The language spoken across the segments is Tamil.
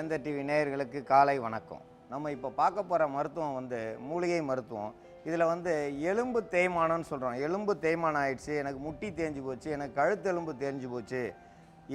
வேந்தர் டிவி நேயர்களுக்கு காலை வணக்கம். நம்ம இப்போ பார்க்க போகிற மருத்துவம் வந்து மூலிகை மருத்துவம். இதில் வந்து எலும்பு தேய்மானம்னு சொல்கிறோம் எலும்பு தேய்மானம் ஆயிடுச்சு எனக்கு முட்டி தேஞ்சு போச்சு எனக்கு கழுத்து எலும்பு தேஞ்சு போச்சு.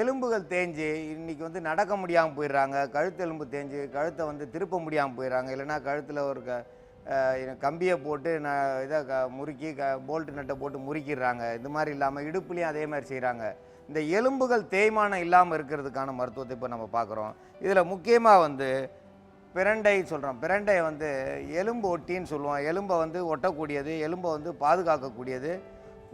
எலும்புகள் தேஞ்சு இன்றைக்கி வந்து நடக்க முடியாமல் போயிடுறாங்க. கழுத்து எலும்பு தேஞ்சு கழுத்தை வந்து திருப்ப முடியாமல் போயிடுறாங்க. இல்லைன்னா கழுத்தில் ஒரு க கம்பியை போட்டு நான் இதை க முறுக்கி க போல்ட்டு நட்டை போட்டு முறுக்கிடுறாங்க. இது மாதிரி இல்லாமல் இடுப்புலையும் அதே மாதிரி செய்கிறாங்க இந்த எலும்புகள் தேய்மானம் இல்லாமல் இருக்கிறதுக்கான மருத்துவத்தை இப்போ நம்ம பார்க்குறோம். இதில் முக்கியமாக வந்து பிரண்டை சொல்கிறோம் பிரண்டை வந்து எலும்பு ஒட்டின்னு சொல்லுவோம். எலும்பை வந்து ஒட்டக்கூடியது எலும்பை வந்து பாதுகாக்கக்கூடியது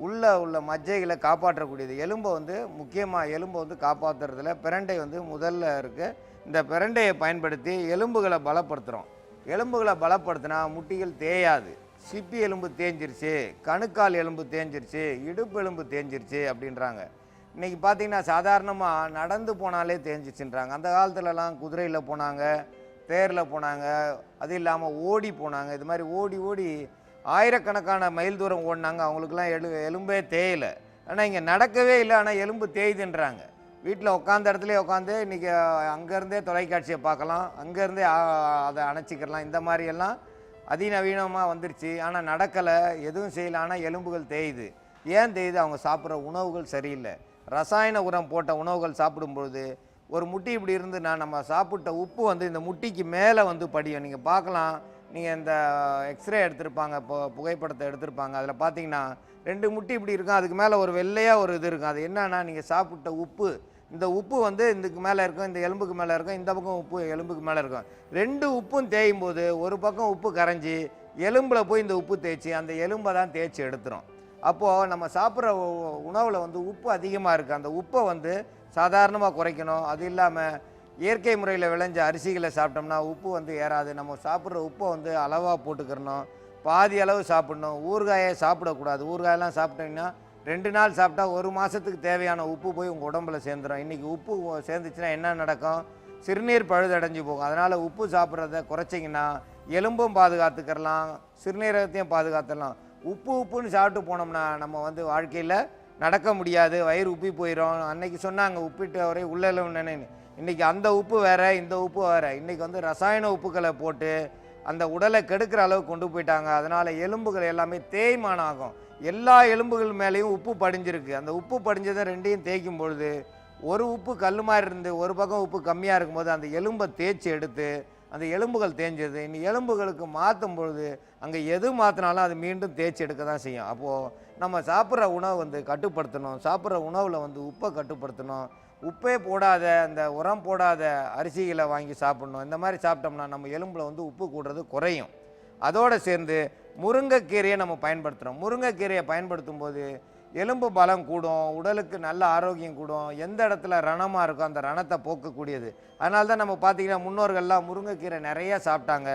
உள்ளே உள்ள மஜ்ஜைகளை காப்பாற்றக்கூடியது. எலும்பை வந்து முக்கியமாக எலும்பை வந்து காப்பாற்றுறதுல பிரண்டை வந்து முதல்ல இருக்குது இந்த பிரண்டையை பயன்படுத்தி எலும்புகளை பலப்படுத்துகிறோம் எலும்புகளை பலப்படுத்தினா முட்டிகள் தேயாது. சிப்பி எலும்பு தேஞ்சிருச்சு கணுக்கால் எலும்பு தேஞ்சிருச்சு இடுப்பு எலும்பு தேஞ்சிருச்சு அப்படின்றாங்க. இன்றைக்கி பார்த்திங்கன்னா சாதாரணமாக நடந்து போனாலே தேஞ்சிச்சுன்றாங்க. அந்த காலத்துலலாம் குதிரையில் போனாங்க தேரில் போனாங்க அது இல்லாமல் ஓடி போனாங்க. இது மாதிரி ஓடி ஓடி ஆயிரக்கணக்கான மைல் தூரம் ஓடினாங்க. அவங்களுக்குலாம் எலு எலும்பே தேயலை. ஆனால் இங்கே நடக்கவே இல்லை. ஆனால் எலும்பு தேயுதுன்றாங்க. வீட்டில் உட்காந்த இடத்துலயே உட்காந்து இன்றைக்கி அங்கேருந்தே தொலைக்காட்சியை பார்க்கலாம். அங்கேருந்தே அதை அணைச்சிக்கிறலாம் இந்த மாதிரியெல்லாம் அதிநவீனமாக வந்துருச்சு. ஆனால் நடக்கலை. எதுவும் செய்யலை. ஆனால் எலும்புகள் தேயுது. ஏன் தெய்யுது அவங்க சாப்பிட்ற உணவுகள் சரியில்லை. ரசாயன உரம் போட்ட உணவுகள் சாப்பிடும்பொழுது ஒரு முட்டி இப்படி இருந்து நான் நம்ம சாப்பிட்ட உப்பு வந்து இந்த முட்டிக்கு மேலே வந்து படியும். நீங்கள் பார்க்கலாம். நீங்கள் இந்த எக்ஸ்ரே எடுத்திருப்பாங்க இப்போ புகைப்படத்தை எடுத்திருப்பாங்க. அதில் பார்த்தீங்கன்னா ரெண்டு முட்டி இப்படி இருக்கும். அதுக்கு மேலே ஒரு வெள்ளையாக ஒரு இது இருக்கும். அது என்னன்னா நீங்கள் சாப்பிட்ட உப்பு. இந்த உப்பு வந்து இதுக்கு மேலே இருக்கும் இந்த எலும்புக்கு மேலே இருக்கும் இந்த பக்கம் உப்பு எலும்புக்கு மேலே இருக்கும். ரெண்டு உப்பும் தேயும் போது ஒரு பக்கம் உப்பு கரைஞ்சி எலும்பில் போய் இந்த உப்பு தேய்ச்சி அந்த எலும்பை தான் தேய்ச்சி எடுத்துரும். அப்போது நம்ம சாப்பிட்ற உணவில் வந்து உப்பு அதிகமாக இருக்குது அந்த உப்பை வந்து சாதாரணமாக குறைக்கணும். அது இல்லாமல் இயற்கை முறையில் விளைஞ்ச அரிசிகளை சாப்பிட்டோம்னா உப்பு வந்து ஏறாது. நம்ம சாப்பிட்ற உப்பை வந்து அளவாக போட்டுக்கிறணும். பாதி அளவு சாப்பிடணும். ஊறுகாயை சாப்பிடக்கூடாது. ஊறுகாயெல்லாம் சாப்பிட்டீங்கன்னா ரெண்டு நாள் சாப்பிட்டா ஒரு மாதத்துக்கு தேவையான உப்பு போய் உங்கள் உடம்புல சேர்ந்துடும் இன்றைக்கி உப்பு சேர்ந்துச்சுன்னா என்ன நடக்கும்? சிறுநீர் பழுதடைஞ்சு போகும். அதனால் உப்பு சாப்பிட்றத குறைச்சிங்கன்னா எலும்பும் பாதுகாத்துக்கிறலாம் சிறுநீரகத்தையும் பாதுகாத்துடலாம் உப்பு உப்புன்னு சாப்பிட்டு போனோம்னா நம்ம வந்து வாழ்க்கையில் நடக்க முடியாது வயிறு உப்பி போயிடும் அன்னைக்கு சொன்னாங்க உப்பிட்டு வரை உள்ள நினைன்னு இன்றைக்கி அந்த உப்பு வேற இந்த உப்பு வேற. இன்றைக்கி வந்து ரசாயன உப்புக்களை போட்டு அந்த உடலை கெடுக்கிற அளவுக்கு கொண்டு போயிட்டாங்க. அதனால் எலும்புகள் எல்லாமே தேய்மானம் ஆகும். எல்லா எலும்புகள் மேலேயும் உப்பு படிஞ்சிருக்கு. அந்த உப்பு படிஞ்சதை ரெண்டையும் தேய்க்கும் பொழுது ஒரு உப்பு கல் மாதிரி இருந்து ஒரு பக்கம் உப்பு கம்மியாக இருக்கும்போது அந்த எலும்பை தேய்ச்சி எடுத்து அந்த எலும்புகள் தேஞ்சது. இனி எலும்புகளுக்கு மாற்றும் பொழுது அங்கே எது மாற்றினாலும் அது மீண்டும் தேய்ச்சி எடுக்க தான் செய்யும். அப்போது நம்ம சாப்பிட்ற உணவு வந்து கட்டுப்படுத்தணும். சாப்பிட்ற உணவில் வந்து உப்பை கட்டுப்படுத்தணும். உப்பே போடாத அந்த உரம் போடாத அரிசிகளை வாங்கி சாப்பிடணும். இந்த மாதிரி சாப்பிட்டோம்னா நம்ம எலும்பில் வந்து உப்பு கூடுறது குறையும். அதோடு சேர்ந்து முருங்கைக்கீரையை நம்ம பயன்படுத்துகிறோம் முருங்கைக்கீரையை பயன்படுத்தும் போது எலும்பு பலம் கூடும் உடலுக்கு நல்ல ஆரோக்கியம் கூடும் எந்த இடத்துல ரணமாக இருக்கோ அந்த ரணத்தை போக்கக்கூடியது. அதனால தான் நம்ம பார்த்திங்கன்னா முன்னோர்கள்லாம் முருங்கைக்கீரை நிறைய சாப்பிட்டாங்க.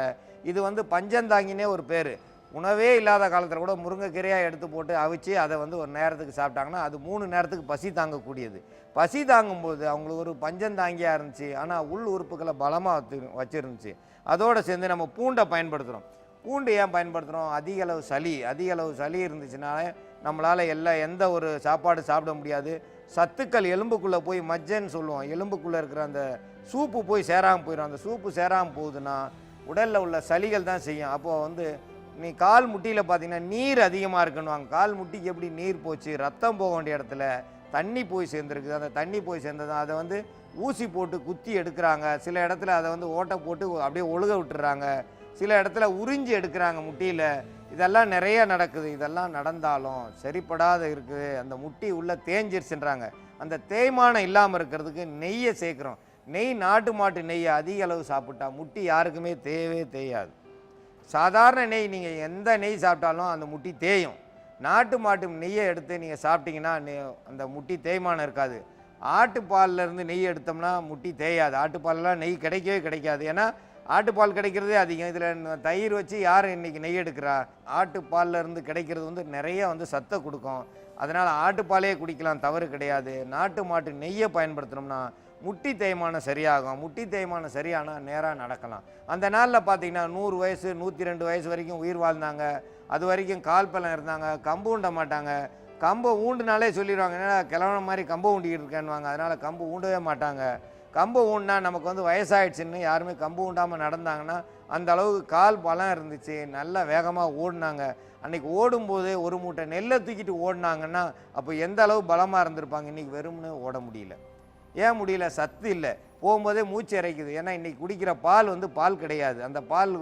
இது வந்து பஞ்சந்தாங்கினே ஒரு பேர். உணவே இல்லாத காலத்தில் கூட முருங்கைக்கீரையாக எடுத்து போட்டு அவிச்சு அதை வந்து ஒரு நேரத்துக்கு சாப்பிட்டாங்கன்னா அது மூணு நேரத்துக்கு பசி தாங்கக்கூடியது. பசி தாங்கும்போது அவங்களுக்கு ஒரு பஞ்சந்தாங்கியாக இருந்துச்சு. ஆனால் உள் உறுப்புகளை பலமாக வச்சு வச்சுருந்துச்சு. அதோடு சேர்ந்து நம்ம பூண்டை பயன்படுத்துகிறோம் பூண்டு ஏன் பயன்படுத்துகிறோம் அதிக அளவு சளி. அதிக அளவு சளி இருந்துச்சுனாலே நம்மளால் எல்லா எந்த ஒரு சாப்பாடு சாப்பிட முடியாது. சத்துக்கள் எலும்புக்குள்ளே போய் மஜ்ஜன்னு சொல்லுவோம். எலும்புக்குள்ளே இருக்கிற அந்த சூப்பு போய் சேராமல் போயிடும் அந்த சூப்பு சேராமல் போகுதுன்னா உடலில் உள்ள சளிகள் தான் செய்யும். அப்போது வந்து நீ கால் முட்டியில் பார்த்தீங்கன்னா நீர் அதிகமாக இருக்குன்னுவாங்க. கால் முட்டிக்கு எப்படி நீர் போச்சு? ரத்தம் போக வேண்டிய இடத்துல தண்ணி போய் சேர்ந்துருக்குது. அந்த தண்ணி போய் சேர்ந்தது அதை வந்து ஊசி போட்டு குத்தி எடுக்கிறாங்க. சில இடத்துல அதை வந்து ஓட்டை போட்டு அப்படியே ஒழுக விட்டுறாங்க. சில இடத்துல உறிஞ்சி எடுக்கிறாங்க முட்டியில். இதெல்லாம் நிறைய நடக்குது. இதெல்லாம் நடந்தாலும் சரிப்படாத இருக்குது. அந்த முட்டி உள்ளே தேஞ்சிருச்சுன்றாங்க. அந்த தேய்மானம் இல்லாமல் இருக்கிறதுக்கு நெய்யை சேர்க்குறோம். நெய் நாட்டு மாட்டு நெய்யை அதிக அளவு சாப்பிட்டா முட்டி யாருக்குமே தேயவே தேயாது. சாதாரண நெய் நீங்கள் எந்த நெய் சாப்பிட்டாலும் அந்த முட்டி தேயும். நாட்டு மாட்டு நெய்யை எடுத்து நீங்கள் சாப்பிட்டீங்கன்னா அந்த முட்டி தேய்மானம் இருக்காது. ஆட்டுப்பாலில் இருந்து நெய் எடுத்தோம்னா முட்டி தேயாது. ஆட்டுப்பாலெலாம் நெய் கிடைக்கவே கிடைக்காது. ஏன்னா ஆட்டுப்பால் கிடைக்கிறதே அதிகம். இதில் தயிர் வச்சு யார் இன்றைக்கி நெய் எடுக்கிறா? ஆட்டுப்பாலில் இருந்து கிடைக்கிறது வந்து நிறைய வந்து சத்தை கொடுக்கும். அதனால் ஆட்டுப்பாலே குடிக்கலாம் தவறு கிடையாது. நாட்டு மாட்டு நெய்யை பயன்படுத்தினோம்னா முட்டி தேய்மானம் சரியாகும். முட்டி தேய்மானம் சரியானால் நேராக நடக்கலாம். அந்த நாளில் பார்த்தீங்கன்னா நூறு வயசு நூற்றி ரெண்டு வயசு வரைக்கும் உயிர் வாழ்ந்தாங்க. அது வரைக்கும் கால் பலம் இருந்தாங்க. கம்பு ஊண்ட மாட்டாங்க. கம்பை ஊண்டுனாலே சொல்லிடுவாங்க ஏன்னா கிழவன மாதிரி கம்பை ஊண்டிக்கிட்டு இருக்கேன்னுவாங்க. அதனால் கம்பு ஊண்டவே மாட்டாங்க. கம்பு ஊன்னா நமக்கு வந்து வயசாயிடுச்சுன்னு யாருமே கம்பு ஊண்டாமல் நடந்தாங்கன்னா அந்த அளவுக்கு கால் பலம் இருந்துச்சு. நல்லா வேகமாக ஓடினாங்க. அன்னைக்கு ஓடும்போது ஒரு மூட்டை நெல்லை தூக்கிட்டு ஓடினாங்கன்னா அப்போ எந்த அளவு பலமாக இருந்திருப்பாங்க? இன்றைக்கி வெறும்னு ஓட முடியல. ஏன் முடியல? சத்து இல்லை. போகும்போதே மூச்சு இறைக்குது. ஏன்னா இன்றைக்கி குடிக்கிற பால் வந்து பால் கிடையாது. அந்த பால்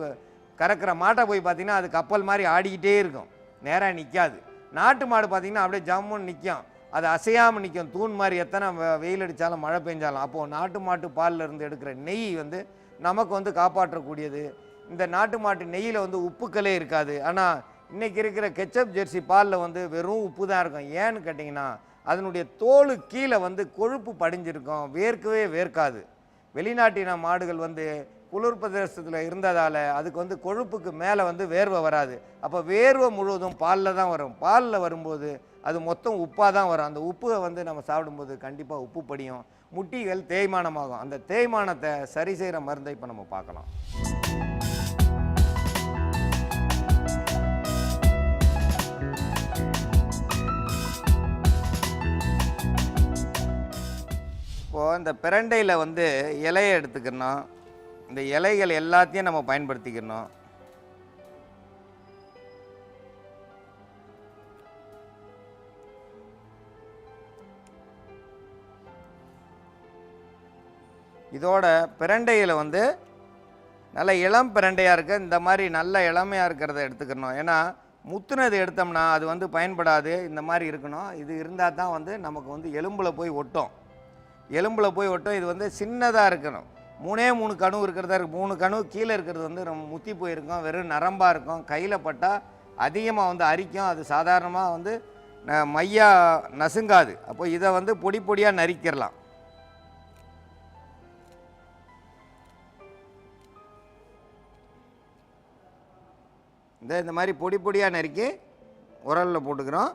கறக்கிற மாட்டை போய் பார்த்தீங்கன்னா அது கப்பல் மாதிரி ஆடிக்கிட்டே இருக்கும். நேராக நிற்காது நாட்டு மாடு பார்த்தீங்கன்னா அப்படியே ஜம்முன்னு நிற்கும் அது அசையாமல் நிற்கும் தூண் மாதிரி எத்தனை வெ- வெயில் அடித்தாலும் மழை பெஞ்சாலும் அப்போது நாட்டு மாட்டு பாலில் இருந்து எடுக்கிற நெய் வந்து நமக்கு வந்து காப்பாற்றக்கூடியது. இந்த நாட்டு மாட்டு நெய்யில் வந்து உப்புக்களே இருக்காது. ஆனால் இன்றைக்கி இருக்கிற கெச்சப் ஜெர்சி பாலில் வந்து வெறும் உப்பு தான் இருக்கும். ஏன்னு கேட்டிங்கன்னா அதனுடைய தோலு கீழே வந்து கொழுப்பு படிஞ்சிருக்கும். வேர்க்கவே வேர்க்காது. வெளிநாட்டின மாடுகள் வந்து குளிர் பிரதேசத்தில் இருந்ததால் அதுக்கு வந்து கொழுப்புக்கு மேலே வந்து வேர்வை வராது. அப்போ வேர்வை முழுவதும் பாலில் தான் வரும். பாலில் வரும்போது அது மொத்தம் உப்பாக தான் வரும். அந்த உப்பை வந்து நம்ம சாப்பிடும்போது கண்டிப்பாக உப்பு படியும். முட்டிகள் தேய்மானமாகும். அந்த தேய்மானத்தை சரி செய்கிற மருந்தை இப்போ நம்ம பார்க்கலாம். இப்போது இந்த பிரண்டையில் வந்து இலையை எடுத்துக்கணும். இந்த இலைகள் எல்லாத்தையும் நம்ம பயன்படுத்திக்கணும். இதோட பிரண்டையில் வந்து நல்ல இளம் பிரண்டையாக இருக்க இந்த மாதிரி நல்ல இளமையாக இருக்கிறத எடுத்துக்கணும். ஏன்னா முத்துனது எடுத்தோம்னா அது வந்து பயன்படாது இந்த மாதிரி இருக்கணும். இது இருந்தால் தான் வந்து நமக்கு வந்து எலும்பில் போய் ஒட்டும். எலும்பில் போய் ஒட்டும் இது வந்து சின்னதாக இருக்கணும். மூணே மூணு கணு இருக்கிறதா இருக்கு. மூணு கணு கீழே இருக்கிறது வந்து நம்ம முத்தி போயிருக்கும் வெறும் நரம்பாக இருக்கும். கையில் பட்டால் அதிகமாக வந்து அரிக்கும். அது சாதாரணமாக வந்து ந- மையா நசுங்காது. அப்போ இதை வந்து பொடி பொடியாக நரிக்கிறலாம். இந்த இந்த மாதிரி பொடி பொடியாக நறுக்கி உரலில் போட்டுக்கிறோம்.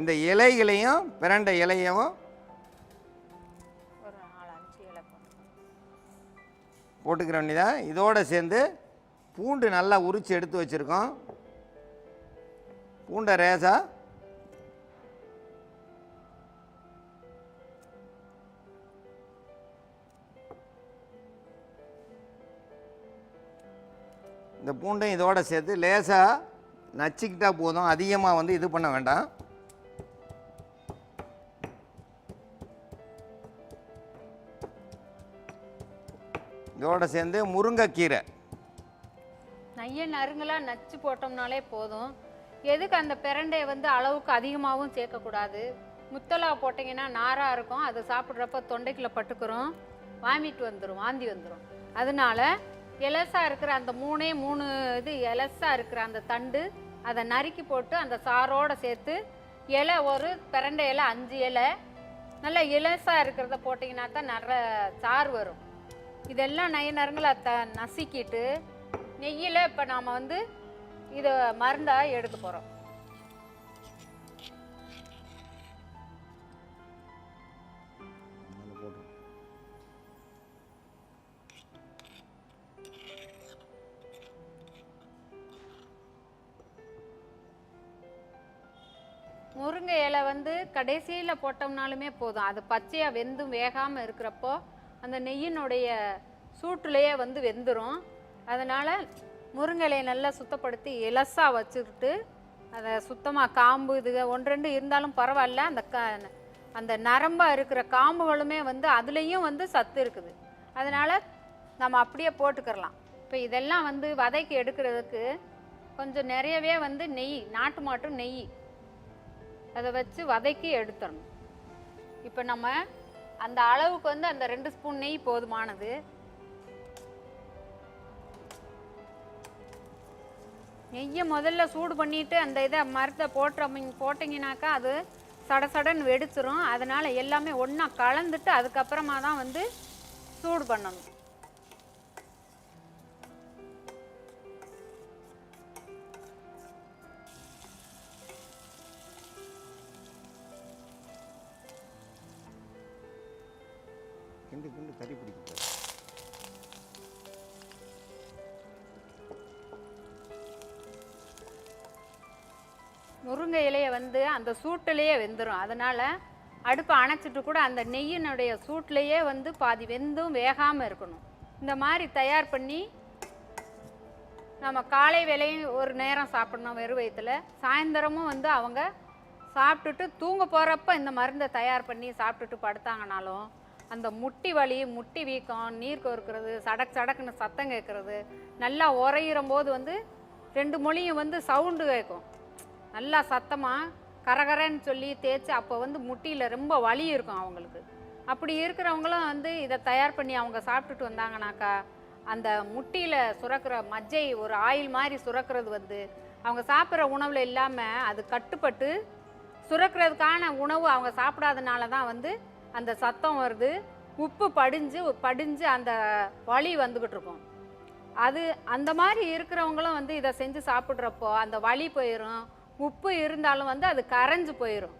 இந்த இலைகளையும் பிரண்டை இலையும் போட்டுக்கிற வேண்டியதான் இதோட சேர்ந்து பூண்டு நல்லா உரித்து எடுத்து வச்சுருக்கோம். பூண்டை ரேசா இந்த பூண்டையும் இதோடு சேர்த்து லேசாக நச்சுக்கிட்டா போதும். அதிகமாக வந்து இது பண்ண வேண்டாம். இதோட சேர்ந்து முருங்கைக்கீரை. நைய நறுங்களாக நச்சு போட்டோம்னாலே போதும். எதுக்கு அந்த பிரண்டையை வந்து அளவுக்கு அதிகமாகவும் சேர்க்கக்கூடாது? முத்தலா போட்டிங்கன்னா நாராக இருக்கும். அதை சாப்பிட்றப்ப தொண்டைக்குள்ளே பட்டுக்கிறோம். வாமிட் வந்துடும் வாந்தி வந்துடும் அதனால எலசா இருக்கிற அந்த மூணே மூணு இது எலசா இருக்கிற அந்த தண்டு அதை நறுக்கி போட்டு அந்த சாரோடு சேர்த்து இலை ஒரு பிரண்டை இலை அஞ்சு இலை. நல்லா இலசா இருக்கிறத போட்டிங்கன்னா தான் நிறைய சாறு வரும். இதெல்லாம் நய நேரங்களை த நசுக்கிட்டு நெய்யில் இப்போ நாம் வந்து இதை மருந்தாக எடுக்க போகிறோம் முருங்கை இலை வந்து கடைசியில் போட்டோம்னாலுமே போதும். அது பச்சையாக வெந்தும் வேகாமல் இருக்கிறப்போ அந்த நெய்யினுடைய சூட்டுலேயே வந்து வெந்துடும் அதனால் முருங்கை இலையை நல்லா சுத்தப்படுத்தி இலசாக வச்சுக்கிட்டு அதை சுத்தமாக காம்பு இது ஒன்று ரெண்டு இருந்தாலும் பரவாயில்ல. அந்த க அந்த நரம்பாக இருக்கிற காம்புகளுமே வந்து அதுலேயும் வந்து சத்து இருக்குது. அதனால் நம்ம அப்படியே போட்டுக்கிறலாம். இப்போ இதெல்லாம் வந்து வதைக்கு எடுக்கிறதுக்கு கொஞ்சம் நிறையவே வந்து நெய் நாட்டு மாட்டு நெய் அதை வச்சு வதக்கி எடுத்துடணும். இப்போ நம்ம அந்த அளவுக்கு வந்து அந்த ரெண்டு ஸ்பூன் நெய் போதுமானது. நெய்யை முதல்ல சூடு பண்ணிட்டு அந்த இதை மரத்தை போட்டுறமிங் போட்டிங்கனாக்கா அது சட சடன்னு வெடிச்சிரும். அதனால் எல்லாமே ஒன்றா கலந்துட்டு அதுக்கப்புறமா தான் வந்து சூடு பண்ணணும். கிண்டு கிண்டு கறி பிடிக்கும் முருங்கை இலையை வந்து அந்த சூட்டிலேயே வெந்துடும் அதனால் அடுப்பை அணைச்சிட்டு கூட அந்த நெய்யினுடைய சூட்லேயே வந்து பாதி வெந்தும் வேகாமல் இருக்கணும். இந்த மாதிரி தயார் பண்ணி நம்ம காலை வேலையும் ஒரு நேரம் சாப்பிடணும் வெறும் வயிற்றுல சாயந்தரமும் வந்து அவங்க சாப்பிட்டுட்டு தூங்க போகிறப்ப இந்த மருந்தை தயார் பண்ணி சாப்பிட்டுட்டு படுத்தாங்கனாலும் அந்த முட்டி வலி முட்டி வீக்கம் நீர் கோர்க்கிறது சடக் சடக்குன்னு சத்தம் கேட்குறது நல்லா உரையிறும் போது வந்து ரெண்டு மொழியும் வந்து சவுண்டு கேட்கும். நல்லா சத்தமாக கரகரன்னு சொல்லி தேய்ச்சி அப்போ வந்து முட்டியில் ரொம்ப வலி இருக்கும் அவங்களுக்கு. அப்படி இருக்கிறவங்களும் வந்து இதை தயார் பண்ணி அவங்க சாப்பிட்டுட்டு வந்தாங்கனாக்கா அந்த முட்டியில் சுரக்கிற மஜ்ஜை ஒரு ஆயில் மாதிரி சுரக்கிறது வந்து அவங்க சாப்பிட்ற உணவில் இல்லாமல் அது கட்டுப்பட்டு சுரக்கிறதுக்கான உணவு அவங்க சாப்பிடாதனால தான் வந்து அந்த சத்தம் வருது உப்பு படிஞ்சு படிஞ்சு அந்த வலி வந்துக்கிட்டு இருக்கும். அது அந்த மாதிரி இருக்கிறவங்களும் வந்து இதை செஞ்சு சாப்பிட்றப்போ அந்த வலி போயிடும் உப்பு இருந்தாலும் வந்து அது கரைஞ்சு போயிடும்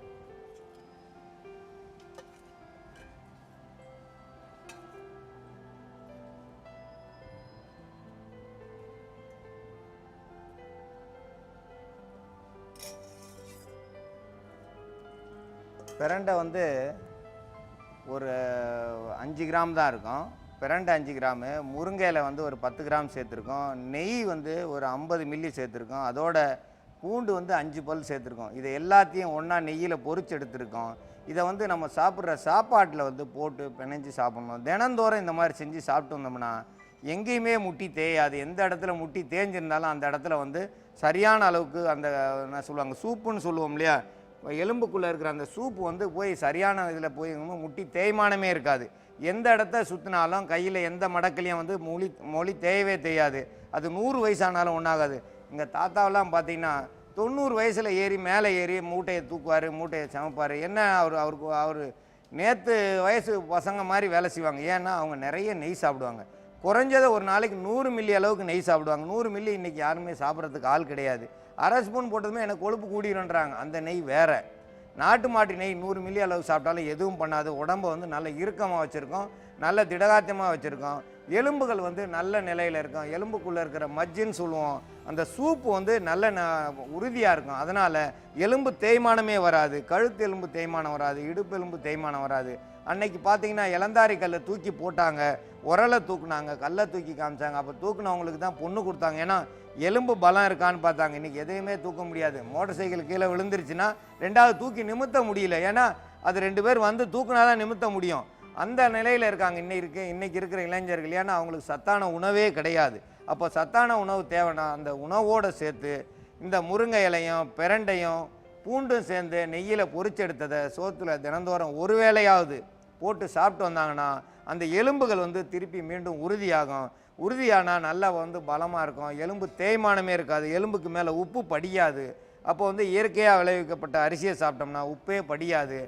பிரண்டை வந்து ஒரு அஞ்சு கிராம் தான் இருக்கும். பிரண்டை அஞ்சு கிராமு. முருங்கையில் வந்து ஒரு பத்து கிராம் சேர்த்துருக்கோம். நெய் வந்து ஒரு ஐம்பது மில்லி சேர்த்துருக்கோம். அதோட பூண்டு வந்து அஞ்சு பல் சேர்த்துருக்கோம். இதை எல்லாத்தையும் ஒன்றா நெய்யில் பொறிச்சு எடுத்துருக்கோம். இதை வந்து நம்ம சாப்பிட்ற சாப்பாட்டில் வந்து போட்டு பிணைஞ்சு சாப்பிட்ணும். தினந்தோறும் இந்த மாதிரி செஞ்சு சாப்பிட்டு வந்தோம்னா எங்கேயுமே முட்டி தேயாது. எந்த இடத்துல முட்டி தேஞ்சிருந்தாலும் அந்த இடத்துல வந்து சரியான அளவுக்கு அந்த என்ன சொல்லுவாங்க சூப்புன்னு சொல்லுவோம் இல்லையா? எலும்புக்குள்ளே இருக்கிற அந்த சூப்பு வந்து போய் சரியான இதில் போய் முட்டி தேய்மானமே இருக்காது. எந்த இடத்த சுற்றினாலும் கையில் எந்த மடக்கிலையும் வந்து மொழி மொழி தேயவே தேயாது. அது நூறு வயசானாலும் ஒன்றாகாது எங்கள் தாத்தாவெல்லாம் பார்த்தீங்கன்னா தொண்ணூறு வயசில் ஏறி மேலே ஏறி மூட்டையை தூக்குவார் மூட்டையை சமைப்பார். என்ன அவர் அவருக்கு அவர் நேற்று வயசு பசங்க மாதிரி வேலை செய்வாங்க. ஏன்னா அவங்க நிறைய நெய் சாப்பிடுவாங்க. குறைஞ்சதை ஒரு நாளைக்கு நூறு மில்லி அளவுக்கு நெய் சாப்பிடுவாங்க. நூறு மில்லி இன்றைக்கி யாருமே சாப்பிட்றதுக்கு ஆள் கிடையாது. அரை ஸ்பூன் போட்டதுமே எனக்கு கொழுப்பு கூடிருன்றாங்க. அந்த நெய் வேறு. நாட்டு மாட்டு நெய் நூறு மில்லி அளவு சாப்பிட்டாலும் எதுவும் பண்ணாது. உடம்பை வந்து நல்ல இறுக்கமாக வச்சுருக்கோம். நல்ல திடகாத்தியமாக வச்சுருக்கோம். எலும்புகள் வந்து நல்ல நிலையில் இருக்கும். எலும்புக்குள்ளே இருக்கிற மஜ்ஜின்னு சொல்லுவோம். அந்த சூப்பு வந்து நல்ல ந உறுதியாக இருக்கும். அதனால் எலும்பு தேய்மானமே வராது. கழுத்து எலும்பு தேய்மானம் வராது. இடுப்பு எலும்பு தேய்மானம் வராது. அன்னைக்கு பார்த்தீங்கன்னா இளந்தாரி கல்லை தூக்கி போட்டாங்க. உரலை தூக்குனாங்க கல்லை தூக்கி காமிச்சாங்க. அப்போ தூக்குனவங்களுக்கு தான் பொண்ணு கொடுத்தாங்க. ஏன்னா எலும்பு பலம் இருக்கான்னு பார்த்தாங்க. இன்றைக்கி எதையுமே தூக்க முடியாது. மோட்டார் சைக்கிள் கீழே விழுந்துருச்சுன்னா ரெண்டாவது தூக்கி நிமித்த முடியல. ஏன்னா அது ரெண்டு பேர் வந்து தூக்குனா தான் நிமித்த முடியும். அந்த நிலையில் இருக்காங்க. இன்னைக்கு இருக்க இன்றைக்கி இருக்கிற இளைஞர்கள். ஏன்னா அவங்களுக்கு சத்தான உணவே கிடையாது. அப்போ சத்தான உணவு தேவைன்னா அந்த உணவோடு சேர்த்து இந்த முருங்கை இலையும் பிரண்டையும் பூண்டும் சேர்ந்து நெய்யில் பொரிச்செடுத்ததை சோத்தில் தினந்தோறும் ஒரு வேளையாவது போட்டு சாப்பிட்டு வந்தாங்கன்னா அந்த எலும்புகள் வந்து திருப்பி மீண்டும் உறுதியாகும். உறுதியானால் நல்லா வந்து பலமாக இருக்கும். எலும்பு தேய்மானமே இருக்காது. எலும்புக்கு மேலே உப்பு படியாது. அப்போ வந்து இயற்கையாக விளைவிக்கப்பட்ட அரிசியை சாப்பிட்டோம்னா உப்பே படியாது.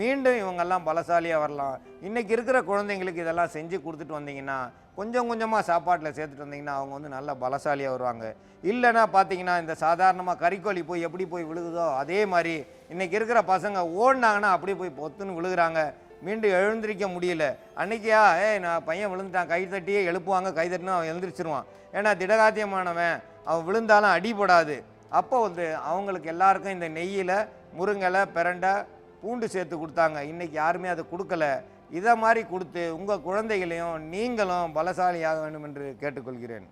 மீண்டும் இவங்கெல்லாம் பலசாலியாக வரலாம். இன்றைக்கி இருக்கிற குழந்தைங்களுக்கு இதெல்லாம் செஞ்சு கொடுத்துட்டு வந்தீங்கன்னா கொஞ்சம் கொஞ்சமாக சாப்பாட்டில் சேர்த்துட்டு வந்தீங்கன்னா அவங்க வந்து நல்லா பலசாலியாக வருவாங்க. இல்லைன்னா பார்த்தீங்கன்னா இந்த சாதாரணமாக கறிக்கோழி போய் எப்படி போய் விழுகுதோ அதே மாதிரி இன்றைக்கி இருக்கிற பசங்க ஓடினாங்கன்னா அப்படியே போய் பொத்துன்னு விழுகுறாங்க. மீண்டும் எழுந்திரிக்க முடியல. அன்னைக்கியா ஏ நான் பையன் விழுந்துட்டான். கை தட்டியே எழுப்புவாங்க. கை தட்டினா அவன் எழுந்திரிச்சிருவான். ஏன்னா திடகாத்தியமானவன் அவன் விழுந்தாலும் அடிபடாது. அப்போ வந்து அவங்களுக்கு எல்லாருக்கும் இந்த நெய்யில் முருங்கலை பிரண்டை பூண்டு சேர்த்து கொடுத்தாங்க. இன்றைக்கி யாருமே அதை கொடுக்கல. இதை மாதிரி கொடுத்து உங்கள் குழந்தைகளையும் நீங்களும் பலசாலியாக வேண்டும் என்று கேட்டுக்கொள்கிறேன்.